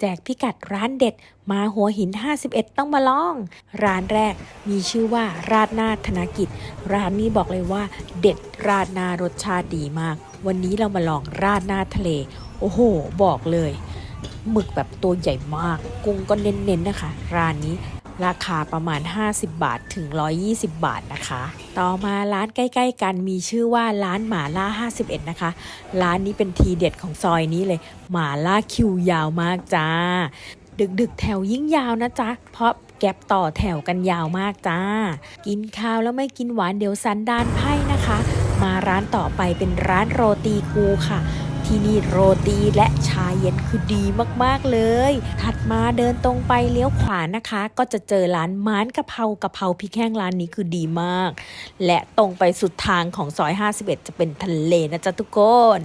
แจกพิกัดร้านเด็ด มาหัวหิน 51 ต้องมาลอง ร้านแรกมีชื่อว่าราดหน้าธนกิจ ร้านนี้บอกเลยว่า เด็ดราดหน้ารสชาติดีมาก วันนี้เรามาลองราดหน้าทะเล โอ้โห บอกเลยหมึกแบบตัวใหญ่มาก กุ้งก็เน้นๆนะคะ ร้านนี้ ราคาประมาณ 50 บาทถึง 120 บาทนะคะ ต่อมาร้านใกล้ ๆ กันมีชื่อว่าร้านหมาล่า 51 นะคะ ร้านนี้เป็นทีเด็ดของซอยนี้เลย หมาล่าคิวยาวมากจ้า ดึกๆ แถวยิ่งยาวนะจ๊ะ เพราะแก็บต่อแถวกันยาวมากจ้า กินข้าวแล้วไม่กินหวานเดี๋ยวสันดานไพ่นะคะ มาร้านต่อไปเป็นร้านโรตีกูค่ะ ที่นี่โรตีและชาเย็นคือดีมากๆเลย ถัดมาเดินตรงไปเลี้ยวขวานะคะ ก็จะเจอร้านม้านกะเพรากะเพราพริกแห้งร้านนี้คือดีมาก และตรงไปสุดทางของซอย 51 จะเป็นทะเลนะจ๊ะทุกคน